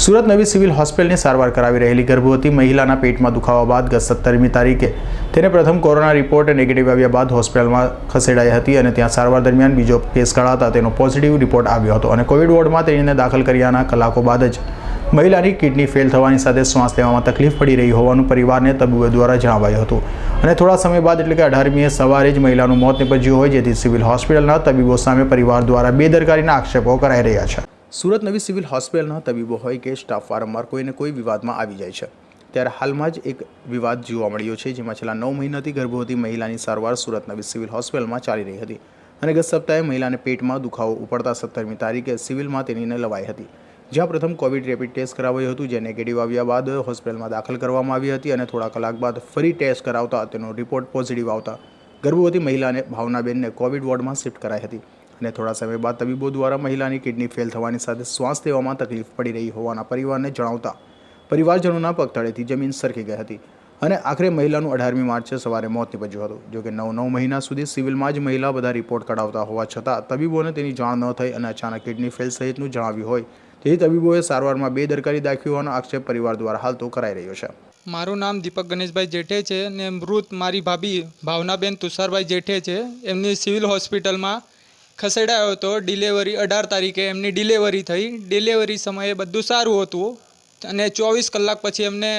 સુરત નવી સિવિલ હોસ્પિટલની સારવાર કરાવી રહેલી ગર્ભવતી મહિલાના પેટમાં દુખાવા બાદ ગત સત્તરમી તારીખે તેને પ્રથમ કોરોના રિપોર્ટ નેગેટિવ આવ્યા બાદ હોસ્પિટલમાં ખસેડાઈ હતી અને ત્યાં સારવાર દરમિયાન બીજો કેસ કળાતા તેનો પોઝિટિવ રિપોર્ટ આવ્યો હતો અને કોવિડ વોર્ડમાં તેણીને દાખલ કર્યાના કલાકો બાદ જ મહિલાની કિડની ફેલ થવાની સાથે શ્વાસ લેવામાં તકલીફ પડી રહી હોવાનું પરિવારને તબીબો દ્વારા જણાવાયું હતું. અને થોડા સમય બાદ એટલે કે અઢારમીએ સવારે જ મહિલાનું મોત નીપજ્યું હોય જેથી સિવિલ હોસ્પિટલના તબીબો સામે પરિવાર દ્વારા બેદરકારીના આક્ષેપો કરાઈ રહ્યા છે. સુરત નવી સિવિલ હોસ્પિટલના તબીબો હોય કે સ્ટાફ વારંવાર કોઈને કોઈ વિવાદમાં આવી જાય છે. ત્યારે હાલમાં જ એક વિવાદ જોવા મળ્યો છે, જેમાં છેલ્લા નવ મહિનાથી ગર્ભવતી મહિલાની સારવાર સુરત નવી સિવિલ હોસ્પિટલમાં ચાલી રહી હતી અને ગત સપ્તાહે મહિલાને પેટમાં દુખાવો ઉપડતા સત્તરમી તારીખે સિવિલમાં તેણીને લવાઈ હતી. જ્યાં પ્રથમ કોવિડ રેપિડ ટેસ્ટ કરાવ્યું હતું, જે નેગેટિવ આવ્યા બાદ હોસ્પિટલમાં દાખલ કરવામાં આવી હતી અને થોડા કલાક બાદ ફરી ટેસ્ટ કરાવતા તેનો રિપોર્ટ પોઝિટિવ આવતા ગર્ભવતી મહિલાને ભાવનાબેનને કોવિડ વોર્ડમાં શિફ્ટ કરાઈ હતી. અને થોડા સમય બાદ તબીબો દ્વારા મહિલાની કિડની ફેલ થવાની સાથે શ્વાસ લેવામાં તકલીફ પડી રહી હોવાના પરિવારને જણાવતા પરિવારજનોના પગતળેથી જમીન સરકી ગઈ હતી અને આખરે મહિલાનું અઢારમી માર્ચે સવારે મોત નીપજ્યું હતું. જોકે નવ નવ મહિના સુધી સિવિલમાં જ મહિલા બધા રિપોર્ટ કઢાવતા હોવા છતાં તબીબોને તેની જાણ ન થઈ અને અચાનક કિડની ફેલ સહિતનું જણાવ્યું હોય તેથી તબીબોએ સારવારમાં બેદરકારી દાખવી હોવાનો આક્ષેપ પરિવાર દ્વારા હાલ તો કરાઈ રહ્યો છે. મારું નામ દીપક ગણેશભાઈ જેઠે છે ને મૃત મારી ભાભી ભાવનાબેન તુષારભાઈ જેઠે છે. એમની સિવિલ હોસ્પિટલમાં ખસેડાયો હતો ડિલેવરી અઢાર તારીખે એમની ડિલેવરી થઈ. ડિલેવરી સમયે બધું સારું હતું અને ચોવીસ કલાક પછી એમને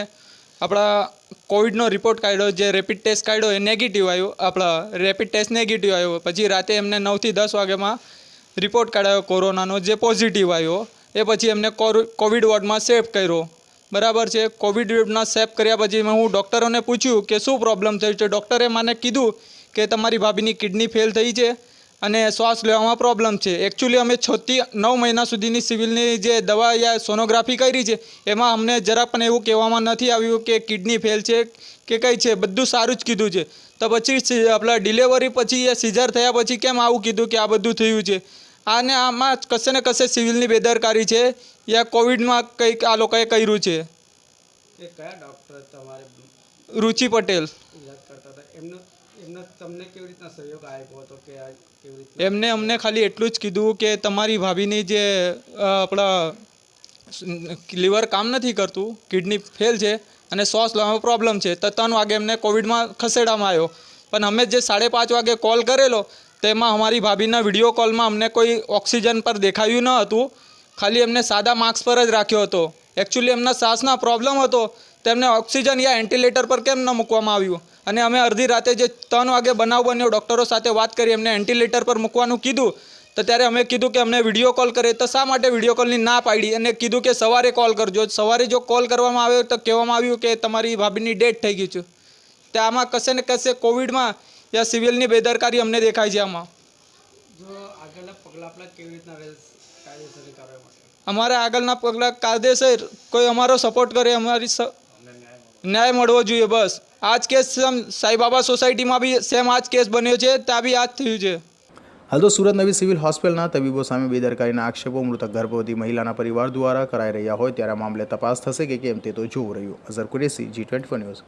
આપણા કોવિડનો રિપોર્ટ કાઢ્યો, જે રેપિડ ટેસ્ટ કાઢ્યો, એ નેગેટિવ આવ્યો. આપણા રેપિડ ટેસ્ટ નેગેટિવ આવ્યો. પછી રાતે એમને નવથી દસ વાગ્યામાં રિપોર્ટ કાઢાયો કોરોનાનો, જે પોઝિટિવ આવ્યો. એ પછી એમને કોવિડ વોર્ડમાં સેફ કર્યો. બરાબર છે? કોવિડ વોર્ડમાં સેફ કર્યા પછી મેં હું ડૉક્ટરોને પૂછ્યું કે શું પ્રોબ્લેમ થયું છે? ડૉક્ટરે મને કીધું કે તમારી ભાભીની કિડની ફેલ થઈ છે. અને શ્વાસ લેવામાં પ્રોબ્લેમ છે. એકચ્યુઅલી અમે છથી નવ મહિના સુધીની સિવિલની જે દવા યા સોનોગ્રાફી કરી છે એમાં અમને જરા પણ એવું કહેવામાં નથી આવ્યું કે કિડની ફેલ છે કે કંઈ છે બધું સારું જ કીધું છે. તો પછી આપણા ડિલેવરી પછી એ સિઝર થયા પછી કેમ આવું કીધું કે આ બધું થયું છે? આને આમાં કશે ને કશે સિવિલની બેદરકારી છે યા કોવિડમાં કંઈક આ લોકોએ કર્યું છે? કયા ડૉક્ટર તમારે રુચિ પટેલ. ઇલાજ કરતા હતા? એમનો તમને કેવી રીતના સહયોગ આપ્યો હતો કે કેવી રીતે એમને અમને ખાલી એટલું જ કીધું કે તમારી ભાભીની જે આપણા લીવર કામ નથી કરતું, કિડની ફેલ છે અને શ્વાસ લેવામાં પ્રોબ્લેમ છે, તો ત્રણ વાગે એમને કોવિડમાં ખસેડવામાં આવ્યો. પણ અમે જે સાડે પાંચ વાગે કોલ કરેલો, તેમાં અમારી ભાભીના વીડિયો કોલમાં અમને કોઈ ઓક્સિજન પર દેખાયું ન હતું. ખાલી એમને સાદા માર્ક્સ પર જ રાખ્યો હતો. એકચ્યુઅલી એમના શ્વાસના પ્રોબ્લેમ હતો. તેમને ઓક્સિજન યા એન્ટિલેટર પર કેમ ન મૂકવામાં આવ્યું? અને અમે અડધી રાતે જે ત્રણ વાગે બનાવ બન્યો ડૉક્ટરો સાથે વાત કરી, એમને એન્ટિલેટર પર મૂકવાનું કીધું. તો ત્યારે અમે કીધું કે અમને વીડિયો કોલ કરે. તો શા માટે વીડિયો કોલની ના પાડી? અને કીધું કે સવારે કોલ કરજો. સવારે જો કોલ કરવામાં આવ્યો તો કહેવામાં આવ્યું કે તમારી ભાભીની ડેટ થઈ ગઈ છે. તો આમાં કશે ને કશે કોવિડમાં યા સિવિલની બેદરકારી અમને દેખાય છે આમાં. અમારે આગળના પગલાં કાયદેસર કોઈ અમારો સપોર્ટ કરે, અમારી ન્યાય મળવો જોઈએ બસ. આ જ કેસ સાઈબાબા સોસાયટીમાં બી સેમ આ જ કેસ બન્યો છે, ત્યાં બી આ જ થયું છે. હાલ તો સુરત નવી સિવિલ હોસ્પિટલના તબીબો સામે બેદરકારીના આક્ષેપો. મૃતક ગર્ભવતી મહિલાના પરિવાર દ્વારા કરાઈ રહ્યા હોય ત્યારે મામલે તપાસ થશે કે કેમ તે તો જોવું રહ્યું. Azhar Qureshi ji twenty news